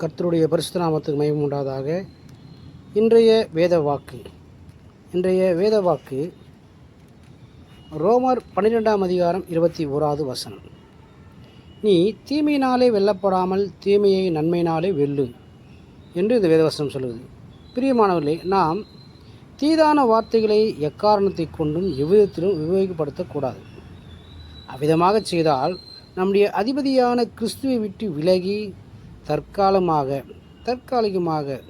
கர்த்தருடைய பரிசுத்தநாமத்துக்கு மயம் உண்டாதாக. இன்றைய வேத வாக்கு. இன்றைய வேத வாக்கு ரோமர் பன்னிரெண்டாம் அதிகாரம் இருபத்தி ஓராவது வசனம். நீ தீமையினாலே வெல்லப்படாமல் தீமையை நன்மையினாலே வெல்லு என்று இந்த வேதவசனம் சொல்லுது. பிரியமானவர்களே நாம் தீதான வார்த்தைகளை எக்காரணத்தை கொண்டும் எவ்விதத்திலும் உபயோகப்படுத்தக்கூடாது. அவ்விதமாக செய்தால் நம்முடைய அதிபதியான கிறிஸ்துவை விட்டு விலகி தற்காலமாக தற்காலிகமாக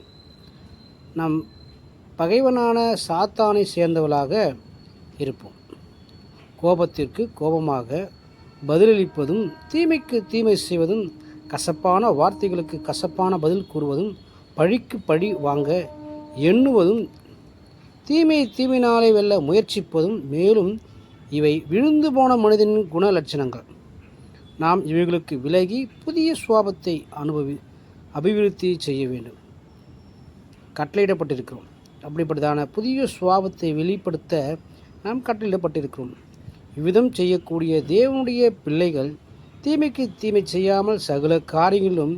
நம் பகைவனான சாத்தானை சேர்ந்தவளாக இருப்போம். கோபத்திற்கு கோபமாக பதிலளிப்பதும் தீமைக்கு தீமை செய்வதும் கசப்பான வார்த்தைகளுக்கு கசப்பான பதில் கூறுவதும் பழிக்கு பழி வாங்க எண்ணுவதும் தீமை தீமையினாலே வெல்ல முயற்சிப்பதும் மேலும் இவை விழுந்து போன மனிதனின் குண லட்சணங்கள் நாம் இவைகளுக்கு விலகி புதிய சுவாபத்தை அனுபவி அபிவிருத்தி செய்ய வேண்டும். கட்டளையிடப்பட்டிருக்கிறோம். அப்படிப்பட்டதான புதிய சுவாபத்தை வெளிப்படுத்த நாம் கட்டளையிடப்பட்டிருக்கிறோம். இவ்விதம் செய்யக்கூடிய தேவனுடைய பிள்ளைகள் தீமைக்கு தீமை செய்யாமல் சகல காரியங்களிலும்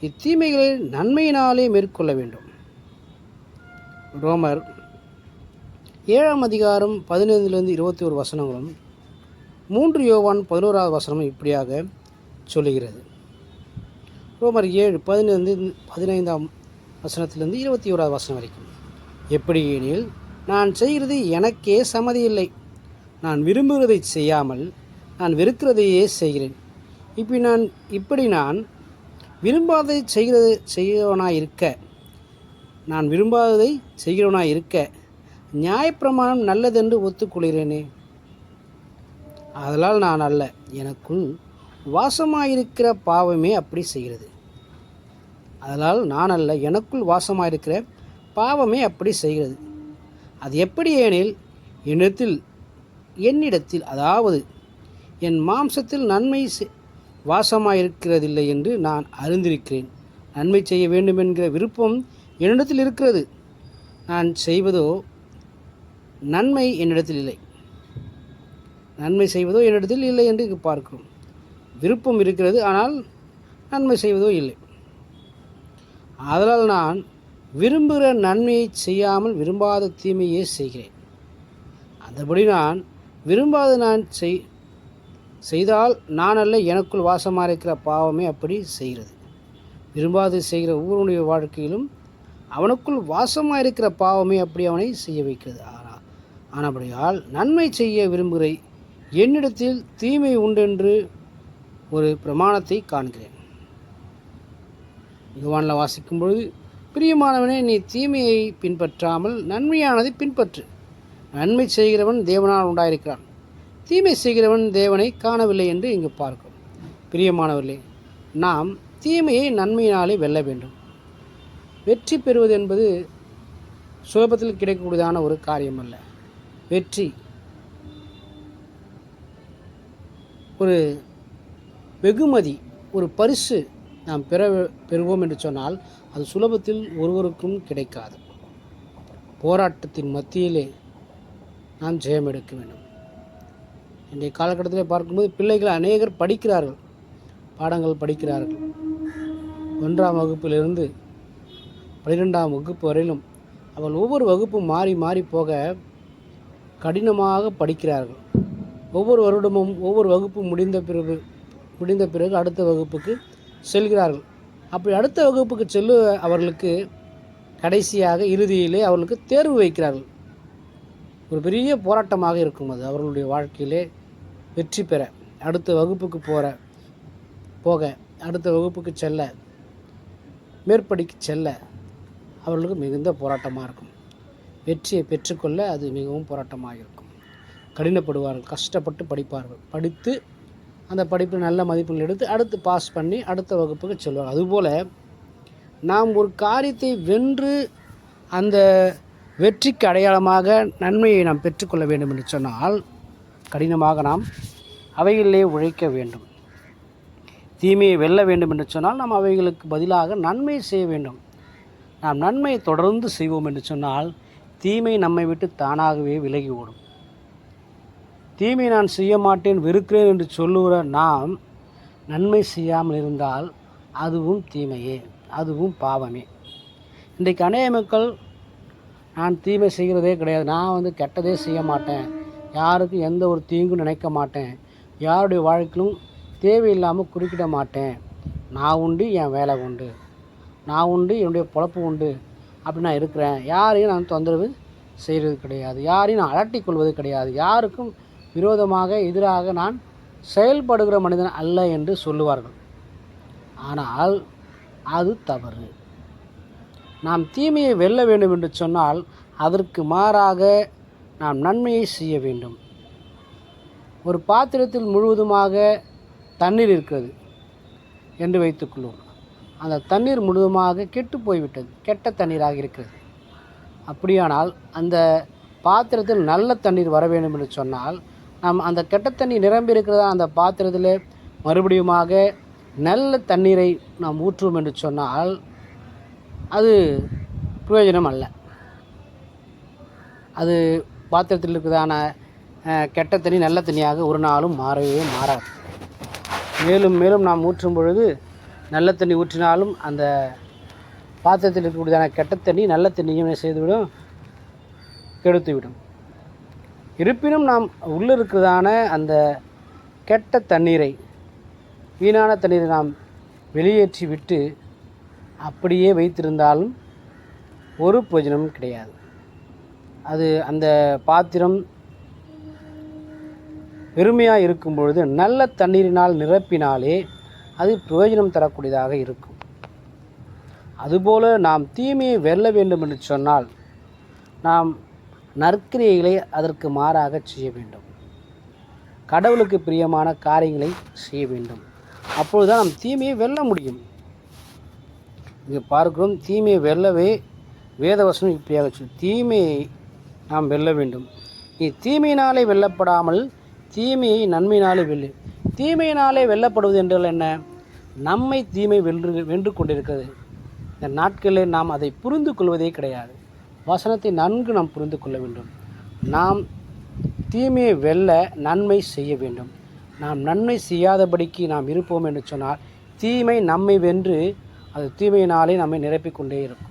இத்தீமைகளை நன்மையினாலே மேற்கொள்ள வேண்டும். ரோமர் ஏழாம் அதிகாரம் பதினைந்திலிருந்து இருபத்தி ஒரு வசனங்களும் மூன்று யோவான் பதினோராவது வசனம் இப்படியாக சொல்லுகிறது. ரோமர் ஏழு பதினைந்து பதினைந்தாம் வசனத்திலிருந்து இருபத்தி ஓராவது வசனம் வரைக்கும். எப்படி எனில் நான் செய்கிறது எனக்கே சம்மதி இல்லை நான் விரும்புகிறதை செய்யாமல் நான் வெறுக்கிறதையே செய்கிறேன். இப்படி நான் இப்படி நான் விரும்பாததை செய்கிறது செய்கிறவனாக இருக்க நான் விரும்பாததை செய்கிறவனாக இருக்க நியாயப்பிரமாணம் நல்லதென்று ஒத்துக்கொள்கிறேனே. அதனால் நான் அல்ல. எனக்குள் வாசமாயிருக்கிற பாவமே அப்படி செய்கிறது. அதனால் நான் அல்ல. எனக்குள் வாசமாயிருக்கிற பாவமே அப்படி செய்கிறது. அது எப்படி ஏனில் என்னிடத்தில் என்னிடத்தில் அதாவது என் மாம்சத்தில் நன்மை செ- வாசமாயிருக்கிறதில்லை என்று நான் அறிந்திருக்கிறேன். நன்மை செய்ய வேண்டும் என்கிற விருப்பம் என்னிடத்தில் இருக்கிறது. நான் செய்வதோ நன்மை என்னிடத்தில் இல்லை. நன்மை செய்வதோ என்னிடத்தில் இல்லை என்று பார்க்கிறோம் விருப்பம் இருக்கிறது ஆனால் நன்மை செய்வதோ இல்லை. அதனால் நான் விரும்புகிற நன்மையை செய்யாமல் விரும்பாத தீமையே செய்கிறேன். அந்தபடி நான் விரும்பாத நான் செய் செய்தால் நான் அல்ல எனக்குள் வாசமாக இருக்கிற பாவமே அப்படி செய்கிறது. விரும்பாது செய்கிற ஒவ்வொருடைய வாழ்க்கையிலும் அவனுக்குள் வாசமாக இருக்கிற பாவமே அப்படி அவனை செய்ய வைக்கிறது. ஆனால் ஆனபடியால் நன்மை செய்ய விரும்புகிற என்னிடத்தில் தீமை உண்டென்று ஒரு பிரமாணத்தை காண்கிறேன். யுவானில் வாசிக்கும் பொழுது பிரியமானவனே நீ தீமையை பின்பற்றாமல் நன்மையானதை பின்பற்று. நன்மை செய்கிறவன் தேவனால் உண்டாயிருக்கிறான். தீமை செய்கிறவன் தேவனை காணவில்லை என்று இங்கு பார்க்கும். பிரியமானவர்களே நாம் தீமையை நன்மையினாலே வெல்ல வேண்டும். வெற்றி பெறுவது என்பது சுலபத்தில் கிடைக்கக்கூடியதான ஒரு காரியம் அல்ல வெற்றி ஒரு வெகுமதி ஒரு பரிசு நாம் பெற பெறுவோம் என்று சொன்னால் அது சுலபத்தில் ஒருவருக்கும் கிடைக்காது. போராட்டத்தின் மத்தியிலே நாம் ஜெயம் எடுக்க வேண்டும். இன்றைய காலகட்டத்தில் பார்க்கும்போது பிள்ளைகள் அநேகர் படிக்கிறார்கள். பாடங்கள் படிக்கிறார்கள். ஒன்றாம் வகுப்பிலிருந்து பன்னிரெண்டாம் வகுப்பு வரையிலும் அவள் ஒவ்வொரு வகுப்பும் மாறி மாறி போக கடினமாக படிக்கிறார்கள். ஒவ்வொரு வருடமும் ஒவ்வொரு வகுப்பு முடிந்த பிறகு முடிந்த பிறகு அடுத்த வகுப்புக்கு செல்கிறார்கள். அப்படி அடுத்த வகுப்புக்கு செல்ல அவர்களுக்கு கடைசியாக இறுதியிலே அவர்களுக்கு தேர்வு வைக்கிறார்கள். ஒரு பெரிய போராட்டமாக இருக்கும் அது. அவர்களுடைய வாழ்க்கையிலே வெற்றி பெற அடுத்த வகுப்புக்கு போகிற போக அடுத்த வகுப்புக்கு செல்ல மேற்படிக்கு செல்ல அவர்களுக்கு மிகுந்த போராட்டமாக இருக்கும். வெற்றியை பெற்றுக்கொள்ள அது மிகவும் போராட்டமாக இருக்கும். கடினப்படுவார்கள் கஷ்டப்பட்டு படிப்பார்கள். படித்து அந்த படிப்பில் நல்ல மதிப்பெண்கள் எடுத்து அடுத்து பாஸ் பண்ணி அடுத்த வகுப்புக்கு செல்வார்கள் அதுபோல் நாம் ஒரு காரியத்தை வென்று அந்த வெற்றிக்கு அடையாளமாக நன்மையை நாம் பெற்றுக்கொள்ள வேண்டும் என்று சொன்னால் கடினமாக நாம் அவைகளிலே உழைக்க வேண்டும். தீமையை வெல்ல வேண்டும் என்று சொன்னால் நாம் அவைகளுக்கு பதிலாக நன்மை செய்ய வேண்டும். நாம் நன்மையை தொடர்ந்து செய்வோம் என்று சொன்னால் தீமை நம்மை விட்டு தானாகவே விலகி ஓடும். தீமை நான் செய்ய மாட்டேன் வெறுக்கிறேன் என்று சொல்லுகிற நாம் நன்மை செய்யாமல் இருந்தால் அதுவும் தீமையே அதுவும் பாவமே. இன்றைக்கு அநேக மக்கள் நான் தீமை செய்கிறதே கிடையாது நான் வந்து கெட்டதே செய்ய மாட்டேன் யாருக்கும் எந்த ஒரு தீங்கும் நினைக்க மாட்டேன் யாருடைய வாழ்க்கையிலும் தேவையில்லாமல் குறுக்கிட மாட்டேன். நான் உண்டு என் வேலை உண்டு. நான் உண்டு என்னுடைய பொழப்பு உண்டு. அப்படி நான் இருக்கிறேன். யாரையும் நான் தொந்தரவு செய்கிறது கிடையாது. யாரையும் நான் அலட்டிக்கொள்வது கிடையாது. யாருக்கும் விரோதமாக எதிராக நான் செயல்படுகிற மனிதன் அல்ல என்று சொல்லுவார்கள். ஆனால் அது தவறு. நாம் தீமையை வெல்ல வேண்டும் என்று சொன்னால் அதற்கு மாறாக நாம் நன்மையை செய்ய வேண்டும். ஒரு பாத்திரத்தில் முழுவதுமாக தண்ணீர் இருக்கிறது என்று வைத்துக்கொள்வோம் அந்த தண்ணீர் முழுவதுமாக கெட்டு போய்விட்டது கெட்ட தண்ணீராக இருக்கிறது. அப்படியானால் அந்த பாத்திரத்தில் நல்ல தண்ணீர் வர வேண்டும் என்று சொன்னால் நாம் அந்த கெட்ட தண்ணி நிரம்பி இருக்கிறதா அந்த பாத்திரத்தில் மறுபடியுமாக நல்ல தண்ணீரை நாம் ஊற்றுவோம் என்று சொன்னால் அது பிரயோஜனம் அல்ல. அது பாத்திரத்தில் இருக்கிறதான கெட்ட தண்ணி நல்ல தண்ணியாக ஒரு நாளும் மாறவே மாறாது. மேலும் மேலும் நாம் ஊற்றும் பொழுது நல்ல தண்ணி ஊற்றினாலும் அந்த பாத்திரத்தில் இருக்கக்கூடியதான கெட்ட தண்ணி நல்ல தண்ணியும் செய்துவிடும்? கெடுத்துவிடும். இருப்பினும் நாம் உள்ளே இருக்கிறதான அந்த கெட்ட தண்ணீரை வீணான தண்ணீரை நாம் வெளியேற்றி விட்டு அப்படியே வைத்திருந்தாலும் ஒரு பிரயோஜனமும் கிடையாது. அது அந்த பாத்திரம் வெறுமையாக இருக்கும் பொழுது நல்ல தண்ணீரினால் நிரப்பினாலே அது பிரயோஜனம் தரக்கூடியதாக இருக்கும். அதுபோல நாம் தீமையை வெல்ல வேண்டும் என்று சொன்னால் நாம் நற்கிரியைகளை அதற்கு மாறாக செய்ய வேண்டும். கடவுளுக்கு பிரியமான காரியங்களை செய்ய வேண்டும். அப்பொழுதுதான் நாம் தீமையை வெல்ல முடியும். இங்கே பார்க்கிறோம் தீமையை வெல்லவே வேதவசனம் இப்படியாக சொல்லி தீமையை நாம் வெல்ல வேண்டும். நீ தீமையினாலே வெல்லப்படாமல் தீமையை நன்மையினாலே வெல்லு. தீமையினாலே வெல்லப்படுவது என்றால் என்ன? நம்மை தீமை வென்று வென்று கொண்டிருக்கிறது. இந்த நாட்களில் நாம் அதை புரிந்து கொள்வதே கிடையாது. வசனத்தை நன்கு நாம் புரிந்து கொள்ள வேண்டும். நாம் தீமையை வெல்ல நன்மை செய்ய வேண்டும். நாம் நன்மை செய்யாதபடிக்கு நாம் இருப்போம் என்று சொன்னால் தீமை நம்மை வென்று அது தீமையினாலே நம்மை நிரப்பிக்கொண்டே இருக்கும்.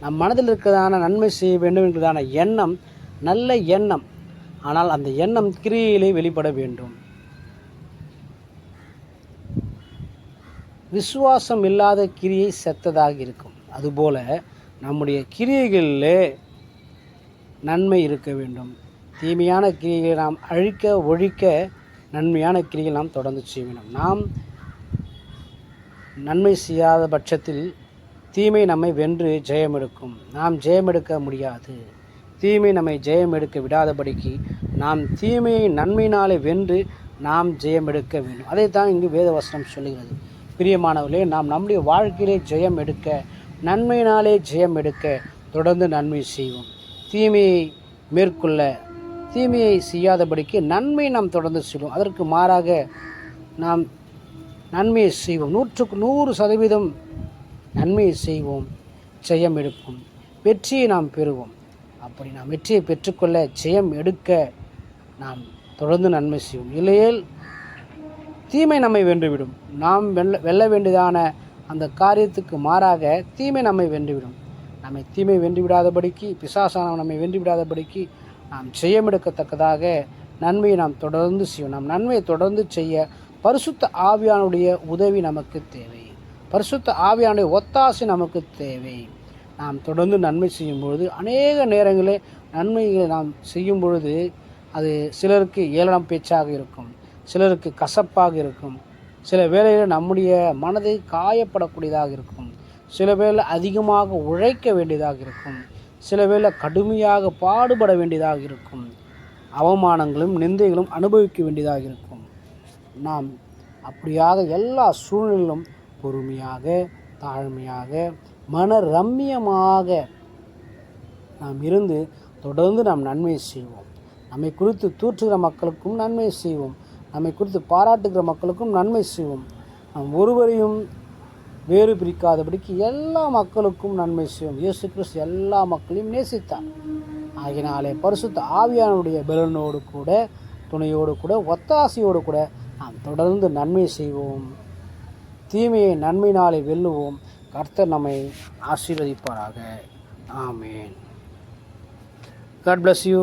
நம் மனதில் இருக்கிறதான நன்மை செய்ய வேண்டும் என்கிறதான எண்ணம் நல்ல எண்ணம். ஆனால் அந்த எண்ணம் கிரியையிலே வெளிப்பட வேண்டும். விசுவாசம் இல்லாத கிரியை செத்ததாக இருக்கும். அதுபோல் நம்முடைய கிரியைகளிலே நன்மை இருக்க வேண்டும். தீமையான கிரியைகளை நாம் அழிக்க ஒழிக்க நன்மையான கிரியை நாம் தொடர்ந்து செய்ய வேண்டும். நாம் நன்மை செய்யாத பட்சத்தில் தீமை நம்மை வென்று ஜெயம் எடுக்கும். நாம் ஜெயம் எடுக்க முடியாது. தீமை நம்மை ஜெயம் எடுக்க விடாதபடிக்கு நாம் தீமையை நன்மையினாலே வென்று நாம் ஜெயம் எடுக்க வேண்டும். அதைத்தான் இங்கு வேதவசனம் சொல்லுகிறது. பிரியமானவர்களே நாம் நம்முடைய வாழ்க்கையிலே ஜெயம் எடுக்க நன்மையினாலே ஜெயம் எடுக்க தொடர்ந்து நன்மை செய்வோம். தீமையை மேற்கொள்ள தீமையை செய்யாதபடிக்கு நன்மை நாம் தொடர்ந்து செய்வோம். அதற்கு மாறாக நாம் நன்மையை செய்வோம். நூற்றுக்கு நூறு சதவீதம் நன்மையை செய்வோம். ஜெயம் எடுப்போம். வெற்றியை நாம் பெறுவோம். அப்படி நாம் வெற்றியை பெற்றுக்கொள்ள ஜெயம் எடுக்க நாம் தொடர்ந்து நன்மை செய்வோம். இல்லையேல் தீமை நம்மை வென்றுவிடும். நாம் வெல்ல வெல்ல வேண்டியதான அந்த காரியத்துக்கு மாறாக தீமை நம்மை வென்றுவிடும். நம்மை தீமை வென்று விடாதபடிக்கு நம்மை வென்றுவிடாதபடிக்கு நாம் செய்யமெடுக்கத்தக்கதாக நன்மையை நாம் தொடர்ந்து செய்யும் நாம் நன்மையை தொடர்ந்து செய்ய பரிசுத்த ஆவியானுடைய உதவி நமக்கு தேவை. பரிசுத்த ஆவியானுடைய ஒத்தாசை நமக்கு தேவை. நாம் தொடர்ந்து நன்மை செய்யும் பொழுது அநேக நேரங்களில் நன்மைகளை நாம் செய்யும் பொழுது அது சிலருக்கு ஏளனம் பேச்சாக இருக்கும். சிலருக்கு கசப்பாக இருக்கும். சில வேளையில் நம்முடைய மனதை காயப்படக்கூடியதாக இருக்கும். சில வேளை அதிகமாக உழைக்க வேண்டியதாக இருக்கும். சில வேளை கடுமையாக பாடுபட வேண்டியதாக இருக்கும். அவமானங்களும் நிந்தைகளும் அனுபவிக்க வேண்டியதாக இருக்கும். நாம் அப்படியாக எல்லா சூழ்நிலையிலும் பொறுமையாக தாழ்மையாக மன ரம்மியமாக நாம் இருந்து தொடர்ந்து நாம் நன்மை செய்வோம். நம்மை குறித்து தூற்றுகிற மக்களுக்கும் நன்மை செய்வோம். நம்மை குறித்து பாராட்டுகிற மக்களுக்கும் நன்மை செய்வோம். நாம் ஒருவரையும் வேறு பிரிக்காதபடிக்கு எல்லா மக்களுக்கும் நன்மை செய்வோம். இயேசு கிறிஸ்து எல்லா மக்களையும் நேசித்தார். ஆகினாலே பரிசுத்த ஆவியானுடைய பலனோடு கூட துணையோடு கூட ஒத்தாசையோடு கூட நாம் தொடர்ந்து நன்மை செய்வோம். தீமையை நன்மையினாலே வெல்லுவோம். கர்த்தர் நம்மை ஆசீர்வதிப்பாராக. ஆமேன். God bless you